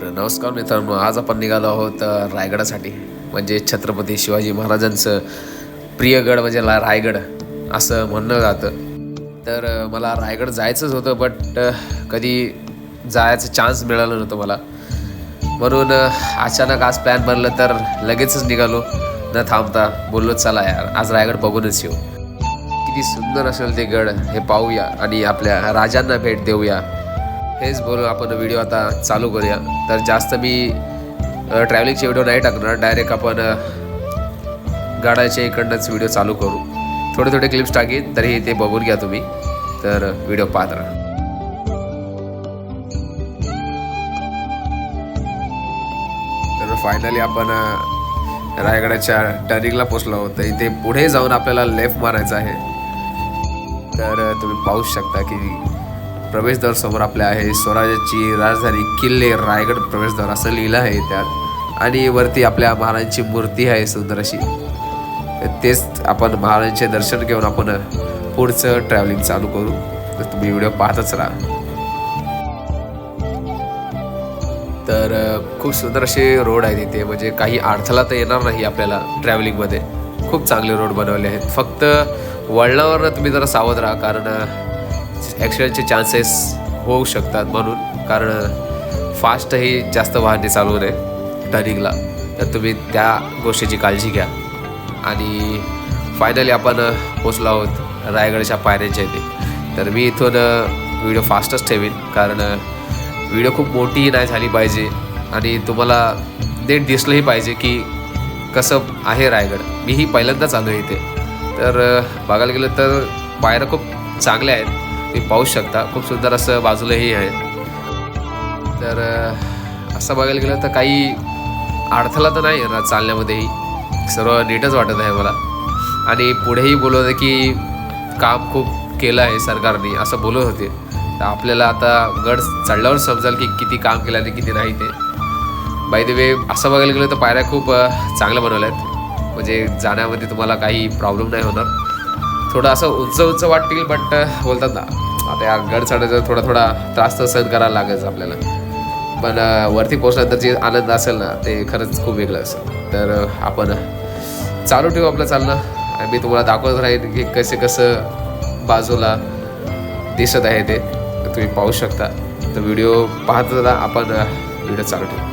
तर नमस्कार मित्रांनो आज आपण निघालो आहोत रायगडासाठी. म्हणजे छत्रपती शिवाजी महाराजांचं प्रियगड म्हणजे ला- रायगड असं म्हणणं जातं. तर मला रायगड जायचंच होतं बट कधी जायचं चान्स मिळालं नव्हतं मला. म्हणून अचानक आज प्लॅन बनलं तर लगेचच निघालो. न थांबता बोललो चला यार आज रायगड बघूनच येऊ. किती सुंदर असेल ते गड हे पाहूया आणि आपल्या राजांना भेट देऊया. हेच बोलून आपण व्हिडिओ आता चालू करूया. तर जास्त मी ट्रॅव्हलिंगचे व्हिडिओ नाही टाकणार. डायरेक्ट आपण गाड्याच्या इकडनंच व्हिडिओ चालू करू. थोडे थोडे क्लिप्स टाकीन तरी ते बघून घ्या तुम्ही. तर व्हिडिओ पाहत राहा. तर फायनली आपण रायगडाच्या टर्निंगला पोचलो आहोत. तर इथे पुढे जाऊन आपल्याला लेफ्ट मारायचं आहे. तर तुम्ही पाहू शकता की प्रवेशद्वार समोर आपल्या आहे. स्वराज्याची राजधानी किल्ले रायगड प्रवेशद्वार असं लिहिलं आहे त्यात. आणि वरती आपल्या महाराजांची मूर्ती आहे सुंदर अशी. तर तेच आपण महाराजांचे दर्शन घेऊन आपण पुढचं ट्रॅव्हलिंग चालू करू. तर तुम्ही व्हिडिओ पाहतच राहा. तर खूप सुंदर असे रोड आहेत इथे. म्हणजे काही अडथळा तर येणार नाही आपल्याला ट्रॅव्हलिंगमध्ये खूप चांगले रोड बनवले आहेत. फक्त वळणावरनं तुम्ही जरा सावध राहा. कारण ॲक्सिडेंटचे चान्सेस होऊ शकतात म्हणून. कारण फास्टही जास्त वाहने चालवू नये टर्निंगला तर तुम्ही त्या गोष्टीची काळजी घ्या. आणि फायनली आपण पोचलो आहोत रायगडच्या पायऱ्यांच्या इथे. तर मी इथून व्हिडिओ फास्टच ठेवीन. कारण व्हिडिओ खूप मोठी नाही झाली पाहिजे. आणि तुम्हाला नीट दिसलंही पाहिजे की कसं आहे रायगड. मीही पहिल्यांदाच आलो इथे. तर बघायला गेलं तर पायऱ्या खूप चांगल्या आहेत. तुम्ही पाहू शकता. खूप सुंदर असं बाजूलाही आहे. तर असं बघायला गेलं तर काही अडथळा तर नाही येणार चालण्यामध्येही. सर्व नीटच वाटत आहे मला. आणि पुढेही बोलत होते की काम खूप केलं आहे सरकारने असं बोलत होते. तर आपल्याला आता गड चढल्यावर समजेल की किती काम केलं आणि किती नाही ते. बाय द वे असं बघायला गेलं तर पायऱ्या खूप चांगल्या बनवल्या आहेत. म्हणजे जाण्यामध्ये तुम्हाला काही प्रॉब्लेम नाही होणार. थोडं असं उंच उंच वाटतील बट बोलतात ना आता या गड चढायचा थोडा थोडा त्रास तर सहन करायला लागेल आपल्याला. पण वरती पोचल्यानंतर जे आनंद असेल ना ते खरंच खूप वेगळं असेल. तर आपण चालू ठेवू आपलं चालणं. आणि मी तुम्हाला दाखवत राहीन की कसे कसं बाजूला दिसत आहे ते. तुम्ही पाहू शकता. तर व्हिडिओ पाहत आपण व्हिडिओ चालू ठेवू.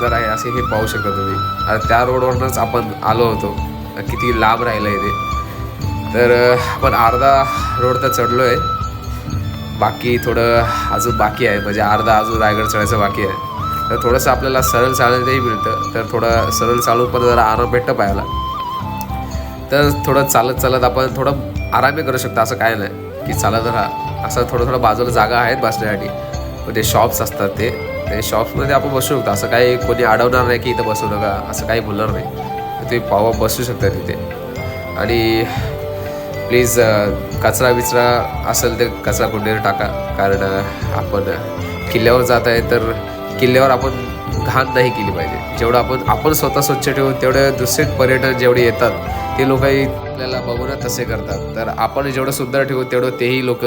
सुंदर आहे असे हे पाहू शकता तुम्ही. आता त्या रोडवरनंच आपण आलो होतो. किती लांब राहिलं आहे ते. तर आपण अर्धा रोड तर चढलो आहे बाकी थोडं अजून बाकी आहे. म्हणजे अर्धा अजून रायगड चढायचं बाकी आहे. तर थोडंसं आपल्याला सरळ चालण्यातही मिळतं. तर थोडं सरळ चालून पण जरा आराम भेटतं पाहायला. तर थोडं चालत चालत आपण थोडं आरामही करू शकतो. असं काय नाही की चालत राहा असं थोडं थोडं बाजूला जागा आहेत बसण्यासाठी. पण ते शॉप्स असतात ते. ते शॉप्समध्ये आपण बसू शकतो. असं काही कोणी अडवणार नाही की इथं बसू नका. असं काही बोलणार नाही. तुम्ही पावा बसू शकता तिथे. आणि प्लीज कचरा बिचरा असेल तर कचरा कुंडीवर टाका. कारण आपण किल्ल्यावर जात आहे तर किल्ल्यावर आपण घाण नाही केली पाहिजे. जेवढं आपण आपण स्वतः स्वच्छ ठेवून तेवढे दुसरे पर्यटन जेवढे येतात ते लोकही आपल्याला बघून तसे करतात. तर आपण जेवढं सुंदर ठेवू तेवढं तेही लोक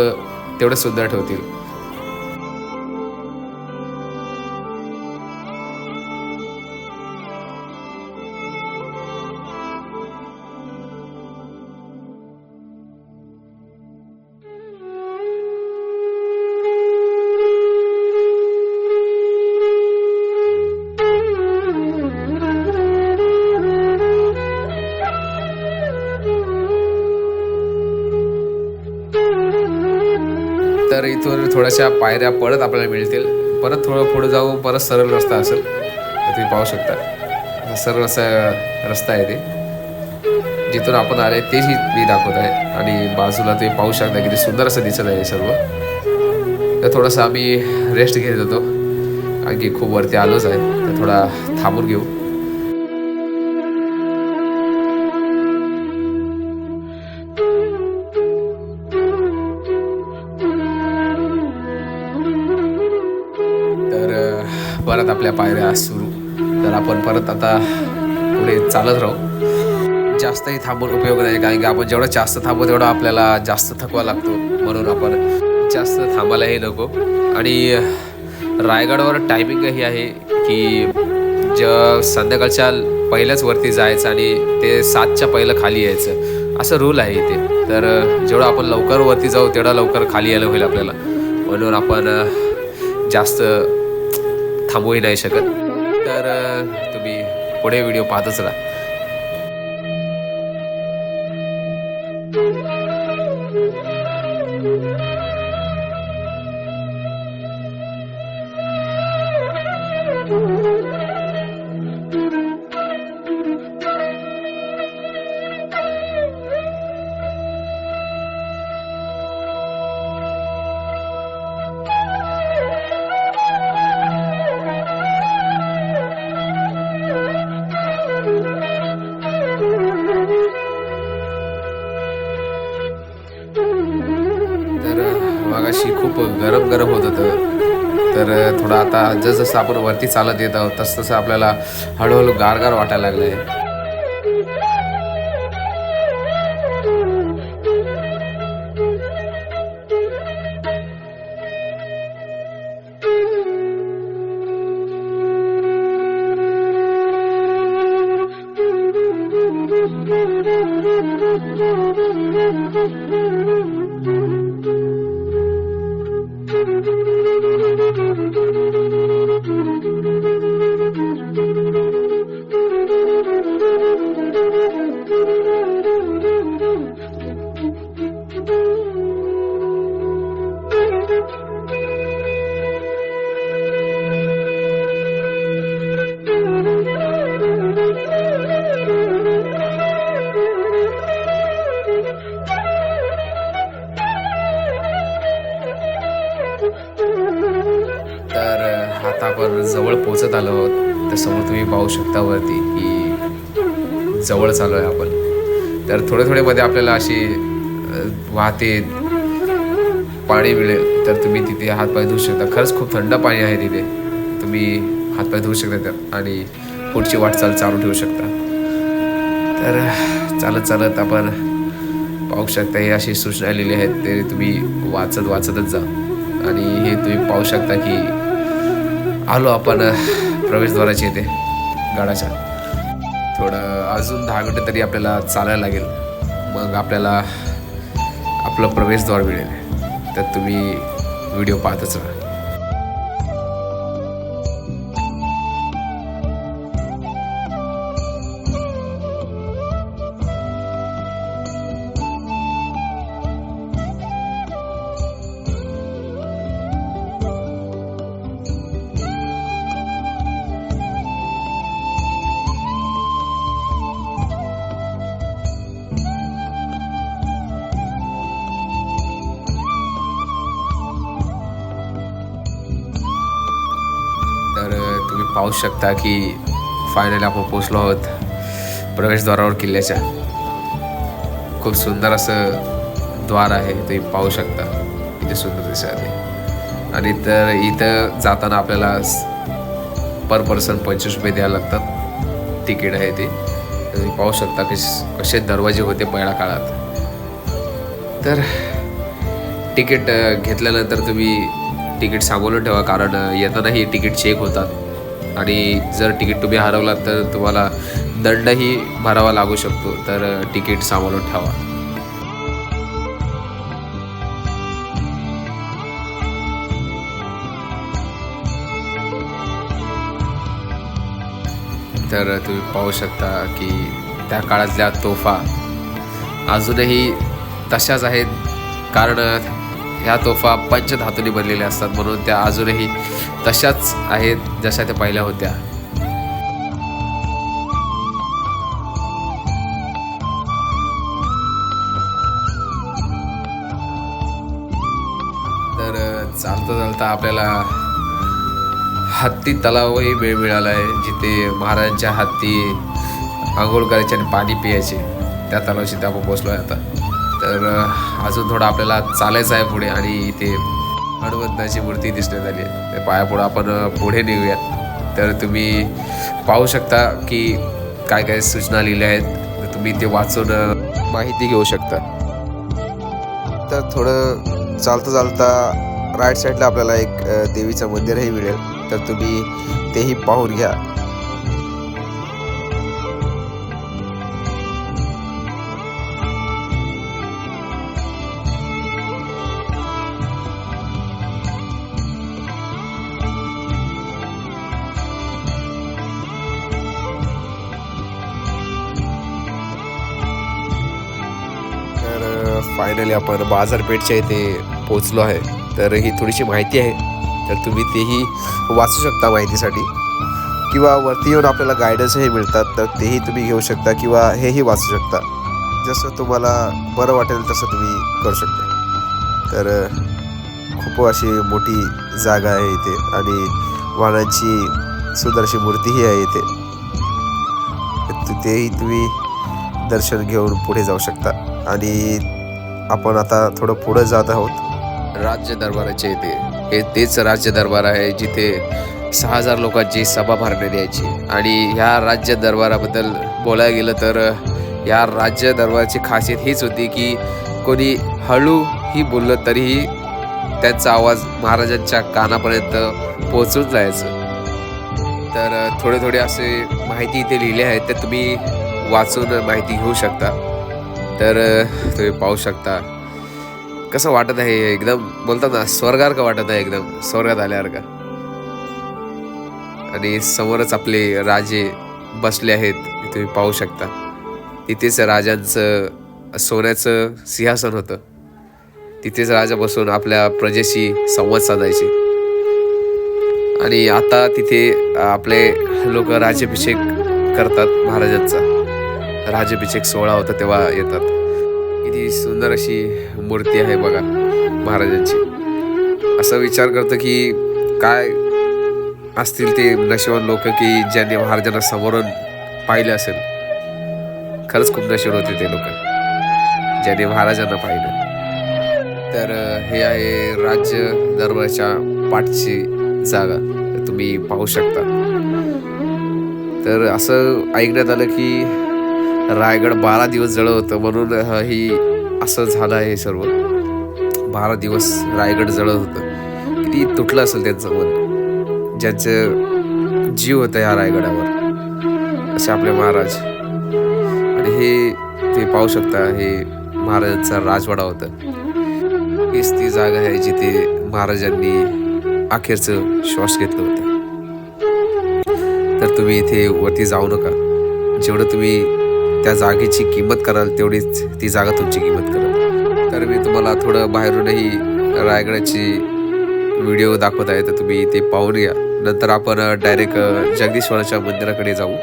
तेवढं सुंदर ठेवतील. तर इथून थोड्याशा पायऱ्या परत आपल्याला मिळतील. परत थोडं पुढे जाऊन परत सरळ रस्ता असेल तर तुम्ही पाहू शकता. सरळ असा रस्ता आहे ते. जिथून आपण आले तेही मी दाखवत आहे. आणि बाजूला तुम्ही पाहू शकता किती सुंदर असं दिसत आहे सर्व. तर थोडंसं आम्ही रेस्ट घेत होतो. कारण की खूप वरती आलोच आहे. तर थोडा थांबून घेऊ. परत आपल्या पायऱ्या सुरू. तर आपण परत आता पुढे चालत राहू. जास्तही थांबून उपयोग नाही कारण की आपण जेवढं जास्त थांबू तेवढं आपल्याला जास्त थकवा लागतो. म्हणून आपण जास्त थांबायलाही नको. आणि रायगडवर टायमिंगही आहे की ज संध्याकाळच्या पहिल्याच वरती जायचं आणि ते सातच्या पहिलं खाली यायचं. असं रूल आहे इथे. तर जेवढं आपण लवकर वरती जाऊ तेवढं लवकर खाली यायला होईल आपल्याला. म्हणून आपण जास्त थांबूही नाही शकत. तर तुम्ही पुढे व्हिडिओ पाहतच राहा. तर तर थोडं आता जसजसं आपण वरती चालत येत आहोत तसं तसं आपल्याला हळूहळू गारगार वाटायला लागलं आहे पाहू शकता वरती की जवळ चालू आहे आपण. तर थोडे थोडे मध्ये आपल्याला अशी वाहते पाणी मिळेल. तर तुम्ही तिथे हातपाय धुवू शकता. खरंच खूप थंड पाणी आहे तिथे. तुम्ही हातपाय धुवू शकता तर आणि पुढची वाटचाल चालू ठेवू शकता. तर चालत चालत आपण पाहू शकता हे अशी सूचना आलेली आहेत. ते तुम्ही वाचत वाचतच जा. आणि हे तुम्ही पाहू शकता की आलो आपण प्रवेशद्वाराची इथे. गडाच्या थोडं अजून दहा मिनटं तरी आपल्याला चालायला लागेल. मग आपल्याला आपलं प्रवेशद्वार मिळेल. तर तुम्ही व्हिडिओ पाहतच राहा. पाहू शकता की फायनली आपण पोचलो आहोत प्रवेशद्वारावर किल्ल्याच्या. खूप सुंदर असं द्वार आहे तुम्ही पाहू शकता. किती सुंदर दिसत आहे आणि तर इथं जाताना आपल्याला पर पर्सन पंचवीस रुपये द्यायला लागतात. तिकीट आहे ते. तुम्ही पाहू शकता की कसे दरवाजे होते पहिल्या काळात. तर तिकीट घेतल्यानंतर तुम्ही तिकीट सांभाळून ठेवा कारण येतानाही तिकीट चेक होतात. आणि जर तिकीट तुम्ही हरवलात तर तुम्हाला दंडही भरावा लागू शकतो. तर तिकीट सांभाळून ठेवा. तर तुम्ही पाहू शकता की त्या काळातल्या तोफा अजूनही तशाच आहेत. कारण ह्या तोफा पंचधातूने बनलेल्या असतात. म्हणून त्या अजूनही तशाच आहेत जशा त्या पहिल्या होत्या. तर चालता चालता आपल्याला हत्ती तलावही वेळ मिळाला आहे जिथे महाराजांच्या हत्ती आंघोळ करायचे आणि पाणी पियायचे. त्या तलावाशी आपण पोचलो आहे आता. तर अजून थोडं आपल्याला चालायचं आहे पुढे आणि इथे हनुमंताची मूर्ती दिसण्यात आली आहे. तर पायापुढं आपण पुढे निघूयात तर तुम्ही पाहू शकता की काय काय सूचना लिहिल्या आहेत. तर तुम्ही ते वाचून माहिती घेऊ शकता. तर थोडं चालता चालता राईट साईडला आपल्याला एक देवीचं मंदिरही मिळेल. तर तुम्ही तेही पाहून घ्या. फायनली आपण बाजारपेठच्या इथे पोचलो आहे. तर ही थोडीशी माहिती आहे. तर तुम्ही तेही वाचू शकता माहितीसाठी. किंवा वरती येऊन आपल्याला गायडन्सही मिळतात तर तेही तुम्ही घेऊ शकता किंवा हेही वाचू शकता. जसं तुम्हाला बरं वाटेल तसं तुम्ही करू शकता. तर खूप अशी मोठी जागा आहे इथे आणि वाहनांची सुंदर अशी मूर्तीही आहे इथे. तेही तुम्ही दर्शन घेऊन पुढे जाऊ शकता. आणि आपण आता थोडं पुढं जात आहोत. राज्य दरबाराच्या इथे. हे तेच राज्य दरबार आहे जिथे सहा हजार लोकांची सभा भरण्यात यायची. आणि ह्या राज्य दरबाराबद्दल बोलायला गेलं तर या राज्य दरबाराची खासियत हीच होती की कोणी हळूही बोललं तरीही त्यांचा आवाज महाराजांच्या कानापर्यंत पोहोचून जायचं. तर थोडे थोडे असे माहिती इथे लिहिले आहेत तर तुम्ही वाचून माहिती घेऊ शकता. तर तुम्ही पाहू शकता. कसं वाटत आहे एकदम बोलतात ना का वाटत आहे एकदम स्वर्गात आल्यासारखं. आणि समोरच आपले राजे बसले आहेत तुम्ही पाहू शकता. तिथेच राजांचं सोन्याचं सिंहासन होतं. तिथेच राजा बसून आपल्या प्रजेशी संवाद साधायचे. आणि आता तिथे आपले लोक राज्याभिषेक करतात महाराजांचा. राजभिषेक सोहळा होता तेव्हा येतात. किती सुंदर अशी मूर्ती आहे बघा महाराजांची. असा विचार करतो की काय असतील ते नशिवान लोक की ज्यांनी महाराजांना समोरून पाहिलं असेल. खरंच खूप नशीब होते ते लोक ज्यांनी महाराजांना पाहिलं. तर हे आहे राज्य दरबारच्या पाठची जागा. तुम्ही पाहू शकता. तर असं ऐकण्यात आलं की रायगड बारा दिवस जळं होतं म्हणून ही असं झालं आहे सर्व. बारा दिवस रायगड जळत होतं. किती तुटलं असेल त्यांचं मन. ज्यांचं जीव होतं ह्या रायगडावर. असे आपले महाराज. आणि हे ते पाहू शकता हे महाराजांचा राजवाडा होता. हीच ती जागा आहे जिथे महाराजांनी अखेरचं श्वास घेतलं होतं. तर तुम्ही इथे वरती जाऊ नका. जेवढं तुम्ही त्या जागेची किंमत कराल तेवढीच ती जागा तुमची किंमत कराल. तर मी तुम्हाला थोडं बाहेरूनही रायगडाची व्हिडिओ दाखवत आहे तर तुम्ही ते पाहून घ्या. नंतर आपण डायरेक्ट जगदीश्वराच्या मंदिराकडे जाऊ.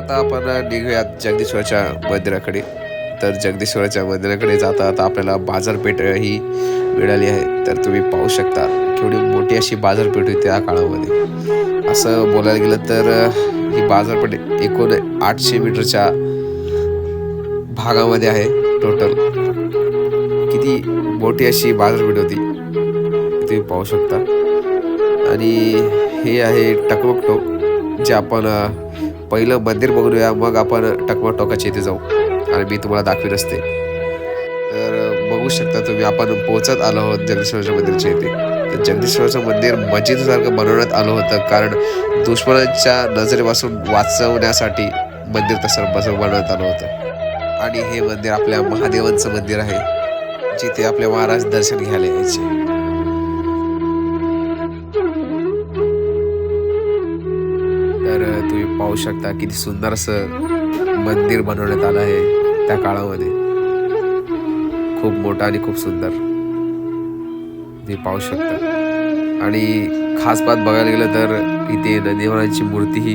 आता आपण निघूयात जगदीश्वरच्या मंदिराकडे. तर जगदीश्वरच्या मंदिराकडे जाता आता आपल्याला बाजारपेठ ही मिळाली आहे. तर तुम्ही पाहू शकता केवढी मोठी अशी बाजारपेठ होती त्या काळामध्ये. असं बोलायला गेलं तर ही बाजारपेठ एकूण आठशे मीटरच्या भागामध्ये आहे टोटल किती मोठी अशी बाजारपेठ होती तुम्ही पाहू शकता. आणि हे आहे टकमक टोक जे आपण पहिलं मंदिर बघूया मग आपण टकमक टोकाच्या इथे जाऊ. आणि मी तुम्हाला दाखवीन असते तर बघू शकता तुम्ही आपण पोहोचत आलो आहोत जगदीश्वराच्या मंदिरच्या इथे. तर जगदीश्वराचं मंदिर मस्जिदसारखं बनवण्यात आलं होतं कारण दुश्मनांच्या नजरेपासून वाचवण्यासाठी मंदिर तसं बस बनवण्यात आलं होतं. आणि हे मंदिर आपल्या महादेवांचं मंदिर आहे जिथे आपले महाराज दर्शन घ्यायला यायचे. पाहू शकता किती सुंदर असं मंदिर बनवण्यात आलं आहे त्या काळामध्ये. खूप मोठं आणि खूप सुंदर. ते पाहू शकता. आणि खास बात बघायला गेलं तर इथे नंदीवरांची मूर्ती ही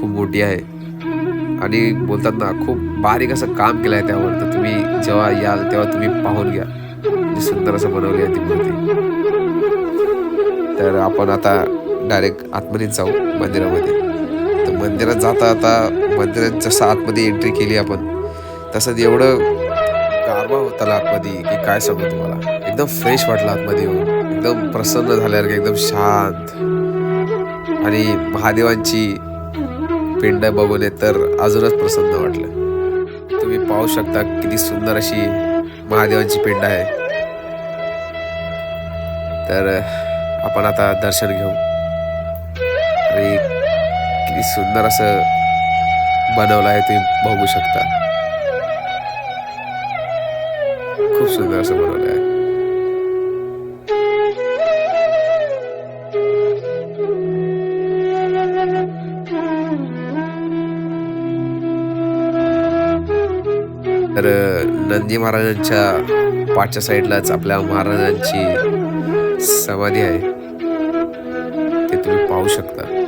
खूप मोठी आहे. आणि बोलतात ना खूप बारीक असं काम केलं आहे त्यावर. तर तुम्ही जेव्हा याल तेव्हा तुम्ही पाहून घ्या. सुंदर असं बनवली आहे ती मूर्ती. तर आपण आता डायरेक्ट आतमध्येच जाऊ मंदिरामध्ये. मंदिरात जाता आता मंदिरात जसं आतमध्ये एंट्री केली आपण. तसं एवढं गारवा होता आतमध्ये की काय सांगू तुम्हाला. एकदम फ्रेश वाटलं आतमध्ये येऊन. एकदम प्रसन्न झाल्यासारखं एकदम शांत. आणि महादेवांची पिंड बघून तर अजूनच प्रसन्न वाटलं. तुम्ही पाहू शकता किती सुंदर अशी महादेवांची पिंड आहे. तर आपण आता दर्शन घेऊ. आणि किती सुंदर असं बनवलं आहे तुम्ही बघू शकता. खूप सुंदर असं बनवलं आहे. तर नंदी महाराजांच्या पाठच्या साईडलाच आपल्या महाराजांची समाधी आहे. ते तुम्ही पाहू शकता.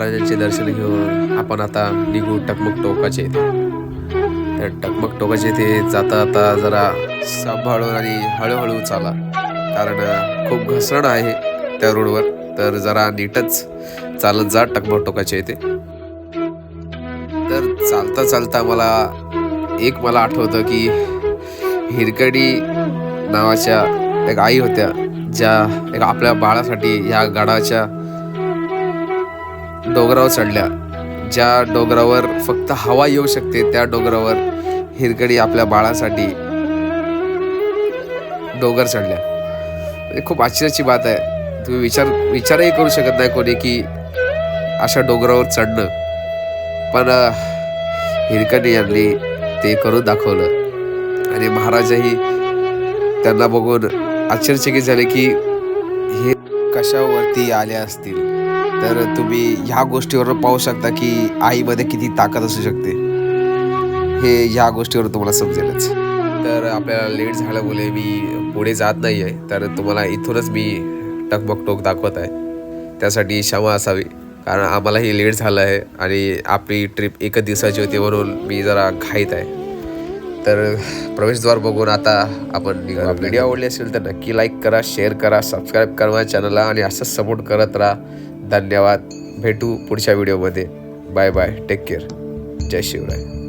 महाराजांचे दर्शन घेऊन आपण आता निघू टकमक टोकाचे इथे. तर टकमक टोकाचे इथे जाता आता जरा सांभाळून आणि हळूहळू चाला. कारण खूप घसरण आहे त्या रोडवर. तर जरा नीटच चालत जा टकमक टोकाचे इथे. तर चालता चालता मला एक मला आठवतं की हिरकडी नावाच्या एक आई होत्या ज्या एक आपल्या बाळासाठी ह्या गडाच्या डोंगरावर चढल्या. ज्या डोंगरावर फक्त हवा येऊ शकते त्या डोंगरावर हिरकडी आपल्या बाळासाठी डोंगर चढल्या. खूप आश्चर्याची बात आहे. तुम्ही विचार विचारही करू शकत नाही कोणी की अशा डोंगरावर चढणं. पण हिरकणी यांनी ते करून दाखवलं. आणि महाराजही त्यांना बघून आश्चर्यचकित झाले की हे कशावरती आले असतील? तर तुम्ही ह्या गोष्टीवर पाहू शकता की आईमध्ये किती ताकद असू शकते. हे ह्या गोष्टीवर तुम्हाला समजेलच. तर आपल्याला लेट झाल्यामुळे मी पुढे जात नाही आहे तर तुम्हाला इथूनच मी टकमक टोक दाखवत आहे. त्यासाठी क्षमा असावी. कारण आम्हालाही लेट झालं आहे आणि आपली ट्रिप एकच दिवसाची होती म्हणून मी जरा घाईत आहे. तर प्रवेशद्वार बघून आता आपण व्हिडिओ आवडली असेल तर नक्की लाईक करा शेअर करा सबस्क्राईब करा चॅनलला आणि असंच सपोर्ट करत राहा. धन्यवाद. भेटू पुढच्या व्हिडिओमध्ये. Bye bye. Take care. जय शिवराय.